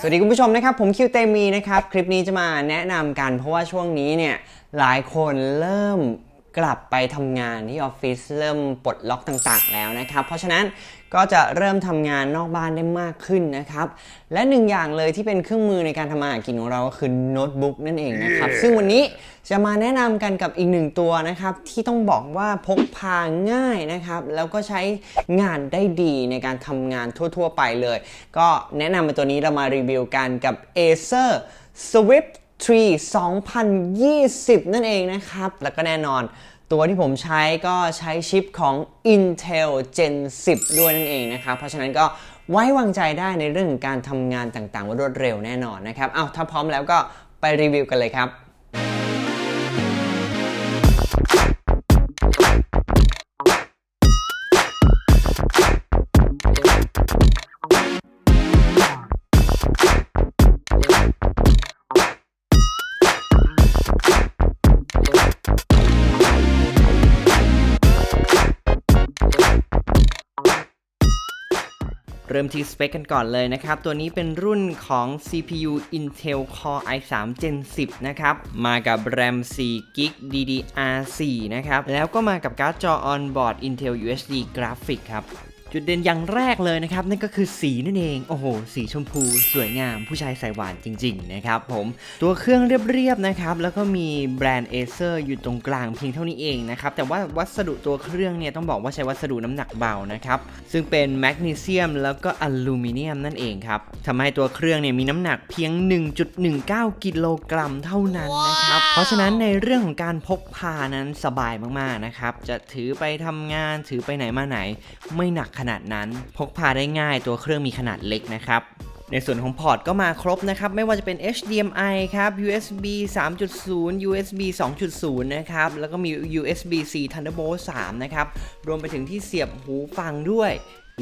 สวัสดีคุณผู้ชมนะครับ ผมคิวเตมีนะครับ คลิปนี้จะมาแนะนำกันเพราะว่าช่วงนี้เนี่ยหลายคนเริ่ม กลับไปทำงานที่ออฟฟิศเริ่มปลดล็อกต่างๆ แล้วนะครับ เพราะฉะนั้นก็จะเริ่มทำงานนอกบ้านได้มากขึ้นนะครับ และหนึ่งอย่างเลยที่เป็นเครื่องมือในการทำมาหากินของเราก็คือโน้ตบุ๊กนั่นเองนะครับ ซึ่งวันนี้จะมาแนะนำกันกับอีกหนึ่งตัวนะครับ ที่ต้องบอกว่าพกพาง่ายนะครับ แล้วก็ใช้งานได้ดีในการทำงานทั่ว ๆ ไปเลย ก็แนะนำเป็นตัวนี้เรามารีวิวกันกับ Acer Swift 3 2020 นั่นเองนะครับ แล้วก็แน่นอนตัวที่ผมใช้ก็ใช้ชิปของ Intel Gen 10 ด้วยนั่นเองนะครับ เพราะฉะนั้นก็ไว้วางใจได้ในเรื่องการทำงานต่างๆว่ารวดเร็วแน่นอนนะครับ เอาถ้าพร้อมแล้วก็ไปรีวิวกันเลยครับ เริ่มที่สเปคกันก่อนเลยนะครับ ตัวนี้เป็นรุ่นของ CPU Intel Core i3 Gen 10 นะครับ มากับ RAM 4 g b DDR4 นะครับ แล้วก็มากับการ์ดจอ on-board Intel UHD Graphics ครับ จุดเด่นอย่างแรกเลยนะครับ นั่นก็คือสีนั่นเอง โอ้โห สีชมพูสวยงามผู้ชายใส่หวานจริง ๆ นะครับผมตัวเครื่องเรียบๆนะครับ แล้วก็มีแบรนด์ Acer อยู่ตรงกลางเพียงเท่านี้เองนะครับ แต่ว่าวัสดุตัวเครื่องเนี่ยต้องบอกว่าใช้วัสดุน้ำหนักเบานะครับ ซึ่งเป็นแมกนีเซียมแล้วก็อลูมิเนียมนั่นเองครับทำให้ตัวเครื่องเนี่ยมีน้ำหนักเพียง 1.19 กิโลกรัมเท่านั้นนะครับ เพราะฉะนั้นในเรื่องของการพกพานั้นสบายมากๆนะครับ จะถือไปทำงานถือไปไหนมาไหน ไม่หนักขนาดนั้น พกพาได้ง่ายตัวเครื่องมีขนาดเล็กนะครับในส่วนของพอร์ตก็มาครบนะครับ ไม่ว่าจะเป็น HDMI ครับ USB 3.0 USB 2.0 นะครับ แล้วก็มี USB-C Thunderbolt 3 นะครับ รวมไปถึงที่เสียบหูฟังด้วย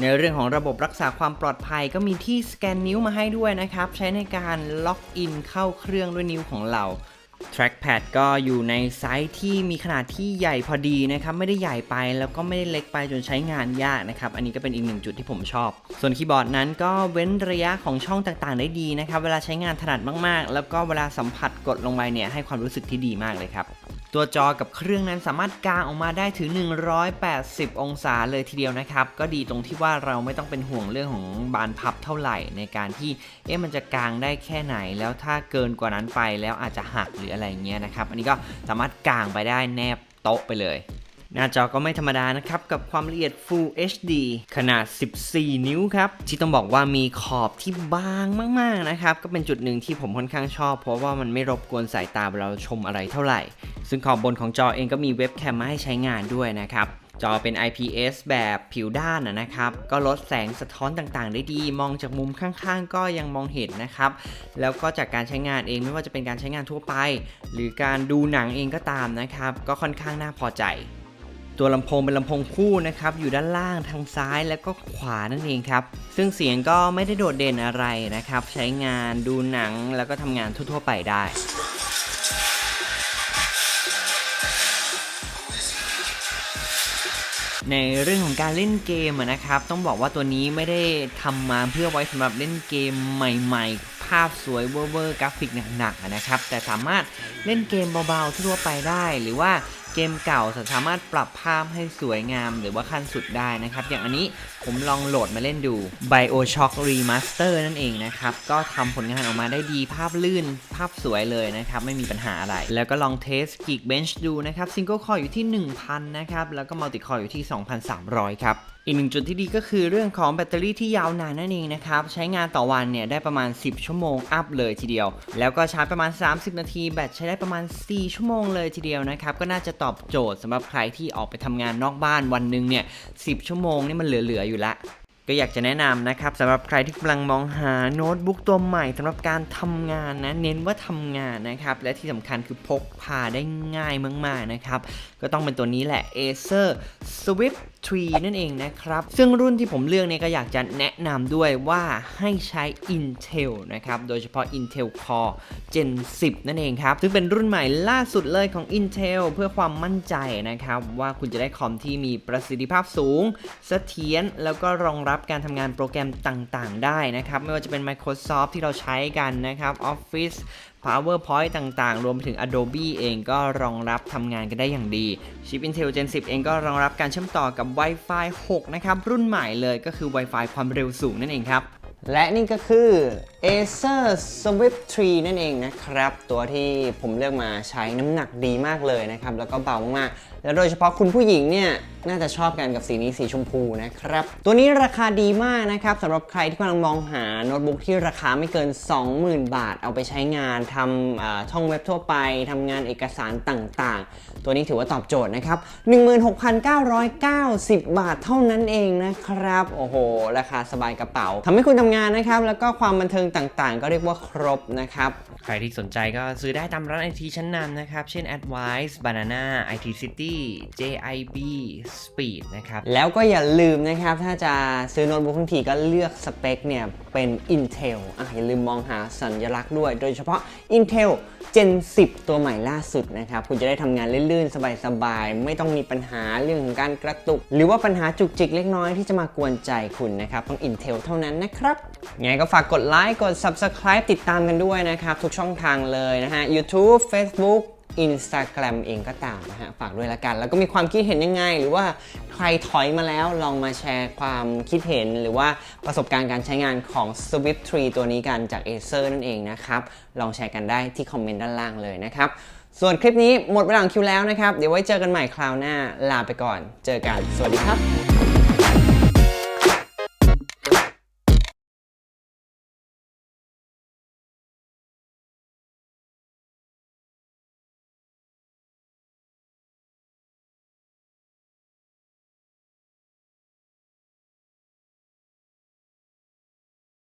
ในเรื่องของระบบรักษาความปลอดภัยก็มีที่สแกนนิ้วมาให้ด้วยนะครับ ใช้ในการล็อกอินเข้าเครื่องด้วยนิ้วของเรา Trackpad ก็อยู่ในไซส์ที่มีขนาดที่ใหญ่พอดีนะครับ ไม่ได้ใหญ่ไปแล้วก็ไม่ได้เล็กไปจนใช้งานยากนะครับ อันนี้ก็เป็นอีกหนึ่งจุดที่ผมชอบ ส่วนคีย์บอร์ดนั้นก็เว้นระยะของช่องต่างๆ ได้ดีนะครับ เวลาใช้งานถนัดมากๆ แล้วก็เวลาสัมผัสกดลงไปเนี่ยให้ความรู้สึกที่ดีมากเลยครับ ตัวจอกับเครื่องนั้นสามารถกางออกมาได้ถึง 180 องศาเลยทีเดียวนะครับ ก็ดีตรงที่ว่าเราไม่ต้องเป็นห่วงเรื่องของบานพับเท่าไหร่ในการที่เอ๊ะมันจะกางได้แค่ไหน แล้วถ้าเกินกว่านั้นไปแล้วอาจจะหักหรืออะไรเงี้ยนะครับ อันนี้ก็สามารถกางไปได้แนบโต๊ะไปเลย หน้าจอก็ไม่ธรรมดานะครับ กับความละเอียด Full HD ขนาด 14 นิ้วครับ ที่ต้องบอกว่ามีขอบที่บางมากๆนะครับ ก็เป็นจุดหนึ่งที่ผมค่อนข้างชอบ เพราะว่ามันไม่รบกวนสายตาเวลาเราชมอะไรเท่าไหร่ ซึ่งขอบบนของจอเองก็มีเว็บแคมมาให้ใช้งานด้วยนะครับจอเป็น IPS แบบผิวด้านนะครับ ก็ลดแสงสะท้อนต่างๆ ได้ดี มองจากมุมข้างๆ ก็ยังมองเห็นนะครับ แล้วก็จากการใช้งานเองไม่ว่าจะเป็นการใช้งานทั่วไป หรือการดูหนังเองก็ตามนะครับ ก็ค่อนข้างน่าพอใจ ตัวลำโพงเป็นลำโพงคู่นะครับอยู่ด้านล่างทางซ้ายแล้วก็ขวานั่นเองครับซึ่งเสียงก็ไม่ได้โดดเด่นอะไรนะครับ ใช้งานดูหนังแล้วก็ทำงานทั่วๆไปได้ในเรื่องของการเล่นเกมนะครับ ต้องบอกว่าตัวนี้ไม่ได้ทำมาเพื่อไว้สำหรับเล่นเกมใหม่ๆ ภาพสวยเวอร์ๆกราฟิกหนักๆนะครับ แต่สามารถเล่นเกมเบาๆทั่วไปได้ หรือว่า เกมเก่าสามารถปรับภาพให้สวยงามหรือว่าขั้นสุดได้นะครับ อย่างอันนี้ผมลองโหลดมาเล่นดู BioShock Remaster นั่นเองนะครับ ก็ทำผลงานออกมาได้ดีภาพลื่นภาพสวยเลยนะครับ ไม่มีปัญหาอะไร แล้วก็ลองเทส Geekbench ดูนะครับ Single Core อยู่ที่ 1000 นะครับ แล้วก็ Multi Core อยู่ที่ 2300 ครับอีกหนึ่งจุดที่ดีก็คือเรื่องของแบตเตอรี่ที่ยาวนานนั่นเองนะครับ ใช้งานต่อวันเนี่ยได้ประมาณ 10 ชั่วโมงอัพเลยทีเดียว แล้วก็ชาร์จประมาณ 30 นาที แบตใช้ได้ประมาณ 4 ชั่วโมงเลยทีเดียวนะครับ ก็น่าจะตอบโจทย์สำหรับใครที่ออกไปทำงานนอกบ้านวันหนึ่งเนี่ยสิชั่วโมงนี่มันเหลือๆอยู่ละก็อยากจะแนะนำนะครับสำหรับใครที่กำลังมองหาโน้ตบุ๊กตัวใหม่สำหรับการทำงานนะเน้นว่าทำงานนะครับ และที่สำคัญคือพกพาได้ง่ายมากๆนะครับ ก็ต้องเป็นตัวนี้แหละ Acer Swift 3 นั่นเองนะครับ ซึ่งรุ่นที่ผมเลือกเนี่ยก็อยากจะแนะนำด้วยว่าให้ใช้ Intel นะครับ โดยเฉพาะ Intel Core Gen 10 นั่นเองครับ ซึ่งเป็นรุ่นใหม่ล่าสุดเลยของ Intel เพื่อความมั่นใจนะครับ ว่าคุณจะได้คอมที่มีประสิทธิภาพสูง เสถียรแล้วก็รองรับการทำงานโปรแกรมต่างๆ ได้นะครับ ไม่ว่าจะเป็น Microsoft ที่เราใช้กันนะครับ Office PowerPoint ต่างๆ รวมไปถึง Adobe เองก็รองรับทำงานกันได้อย่างดี ชิป Intel Gen 10 เองก็รองรับการเชื่อมต่อกับ Wi-Fi 6 นะครับ รุ่นใหม่เลยก็คือ Wi-Fi ความเร็วสูงนั่นเองครับ และนี่ก็คือ Acer Swift 3 นั่นเองนะครับ ตัวที่ผมเลือกมาใช้น้ำหนักดีมากเลยนะครับ แล้วก็เบามากๆแล้วโดยเฉพาะคุณผู้หญิงเนี่ย น่าจะชอบกันกับสีนี้สีชมพูนะครับ ตัวนี้ราคาดีมากนะครับสำหรับใครที่กำลังมองหาโน้ตบุ๊กที่ราคาไม่เกิน 20,000 บาท เอาไปใช้งานทำอ่าช่องเว็บทั่วไปทำงานเอกสารต่างๆ ตัวนี้ถือว่าตอบโจทย์นะครับ 16,990 บาทเท่านั้นเองนะครับ โอ้โห ราคาสบายกระเป๋าทำให้คุณทำงานนะครับ แล้วก็ความบันเทิงต่างๆ ก็เรียกว่าครบนะครับ ใครที่สนใจก็ซื้อได้ตามร้านไอทีชั้นนำนะครับ เช่น Advice Banana IT City JIB Speed นะครับ แล้วก็อย่าลืมนะครับ ถ้าจะซื้อโน้ตบุ๊กทั้งทีก็เลือกสเปคเนี่ยเป็น Intel อะอย่าลืมมองหาสัญลักษณ์ด้วย โดยเฉพาะ Intel Gen 10 ตัวใหม่ล่าสุดนะครับ คุณจะได้ทำงานลื่นๆ สบายๆ ไม่ต้องมีปัญหาเรื่องของการกระตุก หรือว่าปัญหาจุกจิกเล็กน้อยที่จะมากวนใจคุณนะครับ ต้อง Intel เท่านั้นนะครับไงก็ฝากกดไลค์กด Subscribe ติดตามกันด้วยนะครับ ทุกช่องทางเลยนะฮะ YouTube Facebook Instagram เองก็ตามนะฮะฝากด้วยละกัน แล้วก็มีความคิดเห็นยังไง หรือว่าใครถอยมาแล้วลองมาแชร์ความคิดเห็น หรือว่าประสบการณ์การใช้งานของ Swift 3 ตัวนี้กันจาก Acer นั่นเองนะครับ ลองแชร์กันได้ที่คอมเมนต์ด้านล่างเลยนะครับ ส่วนคลิปนี้หมดเวลาของคิวแล้วนะครับ เดี๋ยวไว้เจอกันใหม่คราวหน้าลาไปก่อน เจอกัน สวัสดีครับ